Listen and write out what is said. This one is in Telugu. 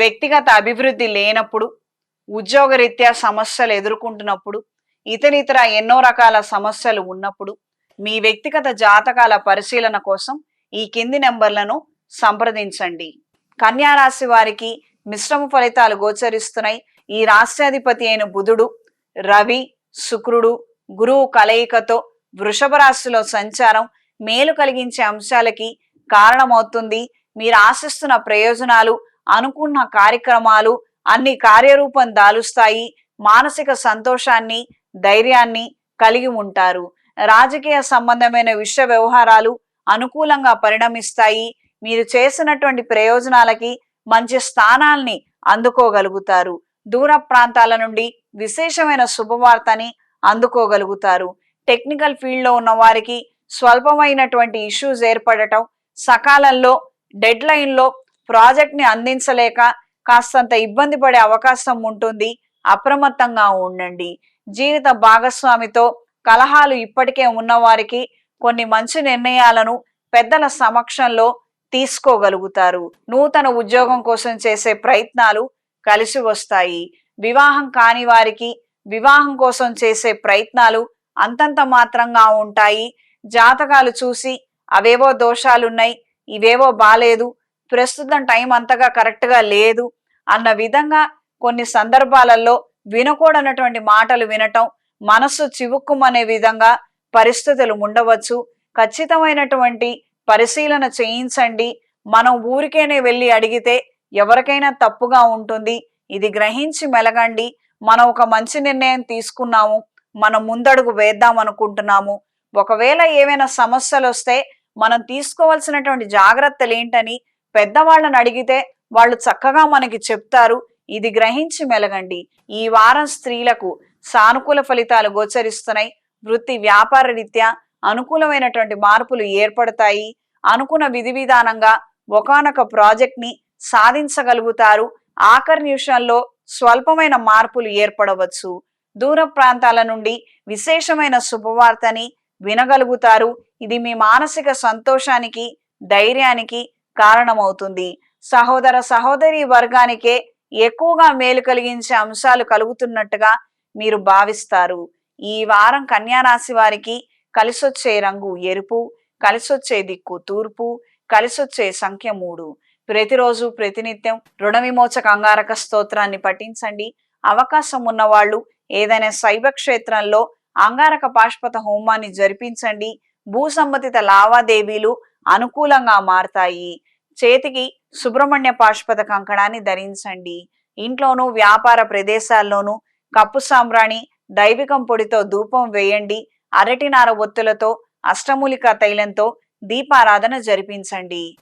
వ్యక్తిగత అభివృద్ధి లేనప్పుడు ఉద్యోగరీత్యా సమస్యలు ఎదుర్కొంటున్నప్పుడు ఇతరితర ఎన్నో రకాల సమస్యలు ఉన్నప్పుడు మీ వ్యక్తిగత జాతకాల పరిశీలన కోసం ఈ కింది నెంబర్లను సంప్రదించండి. కన్యారాశి వారికి మిశ్రమ ఫలితాలు గోచరిస్తున్నాయి. ఈ రాష్ట్రాధిపతి అయిన బుధుడు రవి శుక్రుడు గురువు కలయికతో వృషభ రాశిలో సంచారం మేలు కలిగించే అంశాలకి కారణమవుతుంది. మీరు ఆశిస్తున్న ప్రయోజనాలు అనుకున్న కార్యక్రమాలు అన్ని కార్యరూపం దాలుస్తాయి. మానసిక సంతోషాన్ని ధైర్యాన్ని కలిగి ఉంటారు. రాజకీయ సంబంధమైన విషయ వ్యవహారాలు అనుకూలంగా పరిణమిస్తాయి. మీరు చేసినటువంటి ప్రయోజనాలకి మంచి స్థానాల్ని అందుకోగలుగుతారు. దూర ప్రాంతాల నుండి విశేషమైన శుభవార్తని అందుకోగలుగుతారు. టెక్నికల్ ఫీల్డ్లో ఉన్న వారికి స్వల్పమైనటువంటి ఇష్యూస్ ఏర్పడటం సకాలంలో డెడ్ లైన్లో ప్రాజెక్ట్ని అందించలేక కాస్తంత ఇబ్బంది పడే అవకాశం ఉంటుంది అప్రమత్తంగా ఉండండి. జీవిత భాగస్వామితో కలహాలు ఇప్పటికే ఉన్నవారికి కొన్ని మంచి నిర్ణయాలను పెద్దల సమక్షంలో తీసుకోగలుగుతారు. నూతన ఉద్యోగం కోసం చేసే ప్రయత్నాలు కలిసి వస్తాయి. వివాహం కాని వారికి వివాహం కోసం చేసే ప్రయత్నాలు అంతంత మాత్రంగా ఉంటాయి. జాతకాలు చూసి అవేవో దోషాలున్నాయి ఇవేవో బాలేదు ప్రస్తుతం టైం అంతగా కరెక్ట్గా లేదు అన్న విధంగా కొన్ని సందర్భాలలో వినకూడనటువంటి మాటలు వినటం మనస్సు చివుక్కుమనే విధంగా పరిస్థితులు ఉండవచ్చు. ఖచ్చితమైనటువంటి పరిశీలన చేయించండి. మనం ఊరికేనే వెళ్ళి అడిగితే ఎవరికైనా తప్పుగా ఉంటుంది. ఇది గ్రహించి మెలగండి. మనం ఒక మంచి నిర్ణయం తీసుకున్నాము. మనం ముందడుగు వేద్దాం అనుకుంటున్నాము. ఒకవేళ ఏవైనా సమస్యలు వస్తే మనం తీసుకోవాల్సినటువంటి జాగ్రత్తలు ఏంటని పెద్దవాళ్ళని అడిగితే వాళ్ళు చక్కగా మనకి చెప్తారు. ఇది గ్రహించి మెలగండి. ఈ వారం స్త్రీలకు సానుకూల ఫలితాలు గోచరిస్తున్నాయి. వృత్తి వ్యాపార రీత్యా అనుకూలమైనటువంటి మార్పులు ఏర్పడతాయి. అనుకున్న విధి విధానంగా ఒకనొక ప్రాజెక్ట్ని సాధించగలుగుతారు. ఆఖరి నిమిషంలో స్వల్పమైన మార్పులు ఏర్పడవచ్చు. దూర ప్రాంతాల నుండి విశేషమైన శుభవార్తని వినగలుగుతారు. ఇది మీ మానసిక సంతోషానికి ధైర్యానికి కారణమవుతుంది. సహోదర సహోదరి వర్గానికే ఎక్కువగా మేలు కలిగించే అంశాలు కలుగుతున్నట్టుగా మీరు భావిస్తారు. ఈ వారం కన్యారాశి వారికి కలిసొచ్చే రంగు ఎరుపు కలిసొచ్చే దిక్కు తూర్పు కలిసొచ్చే సంఖ్య మూడు. ప్రతిరోజు ప్రతినిత్యం రుణ విమోచక అంగారక స్తోత్రాన్ని పఠించండి. అవకాశం ఉన్నవాళ్ళు ఏదైనా శైవ క్షేత్రంలో అంగారక పాష్పత హోమాన్ని జరిపించండి. భూ సంబంధిత లావాదేవీలు అనుకూలంగా మారతాయి. చేతికి సుబ్రహ్మణ్య పాష్పత కంకణాన్ని ధరించండి. ఇంట్లోనూ వ్యాపార ప్రదేశాల్లోనూ కప్పు సాంబ్రాణి దైవికం పొడితో ధూపం వేయండి. అరటినార ఒత్తులతో అష్టమూలిక తైలంతో దీపారాధన జరిపించండి.